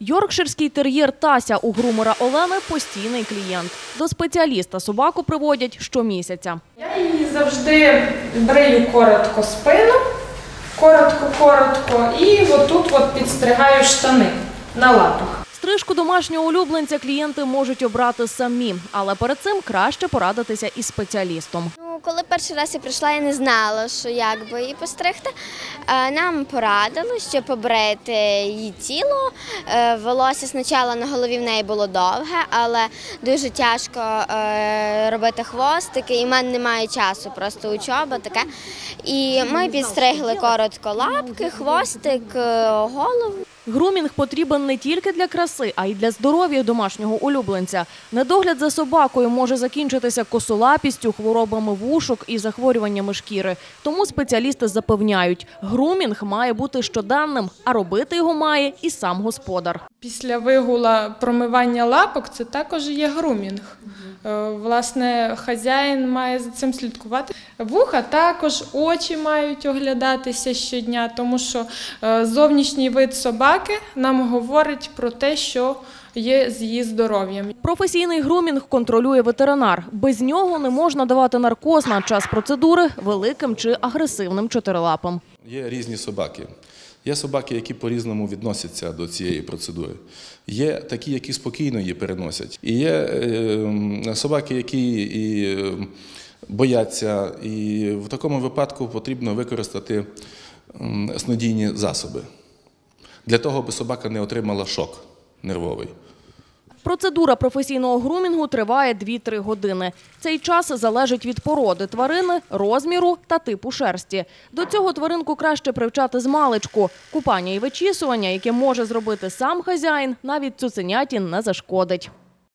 Йоркширський тер'єр Тася у грумера Олени постійний клієнт. До спеціаліста собаку приводять щомісяця. Я її завжди брею коротко спину, коротко-коротко, і отут от підстригаю штани на лапах. Стрижку домашнього улюбленця клієнти можуть обрати самі, але перед цим краще порадитися із спеціалістом. Коли перший раз я прийшла, я не знала, що як би її постригти. Е, Нам порадили, що побрити її тіло. Е, Волосся спочатку на голові в неї було довге, але дуже тяжко е, робити хвостики, і в мене немає часу, просто учоба таке. І ми підстригли коротко лапки, хвостик, голову. Грумінг потрібен не тільки для краси, а й для здоров'я домашнього улюбленця. Недогляд за собакою може закінчитися косолапістю, хворобами вушок і захворюваннями шкіри. Тому спеціалісти запевняють, грумінг має бути щоденним, а робити його має і сам господар. Після вигула промивання лапок це також є грумінг. Е, Власне, хазяїн має за цим слідкувати. Вуха також очі мають оглядатися щодня, тому що е, зовнішній вид собаки нам говорить про те, що є з її здоров'ям. Професійний грумінг контролює ветеринар. Без нього не можна давати наркоз на час процедури великим чи агресивним чотирилапам. Є різні собаки. Є собаки, які по-різному відносяться до цієї процедури. Є такі, які спокійно її переносять. І є е, собаки, які і е, бояться. І в такому випадку потрібно використати м, снодійні засоби для того, аби собака не отримала шок нервовий. Процедура професійного грумінгу триває 2-3 години. Цей час залежить від породи тварини, розміру та типу шерсті. До цього тваринку краще привчати з маличку. Купання і вичісування, яке може зробити сам хазяїн, навіть цуценяті не зашкодить.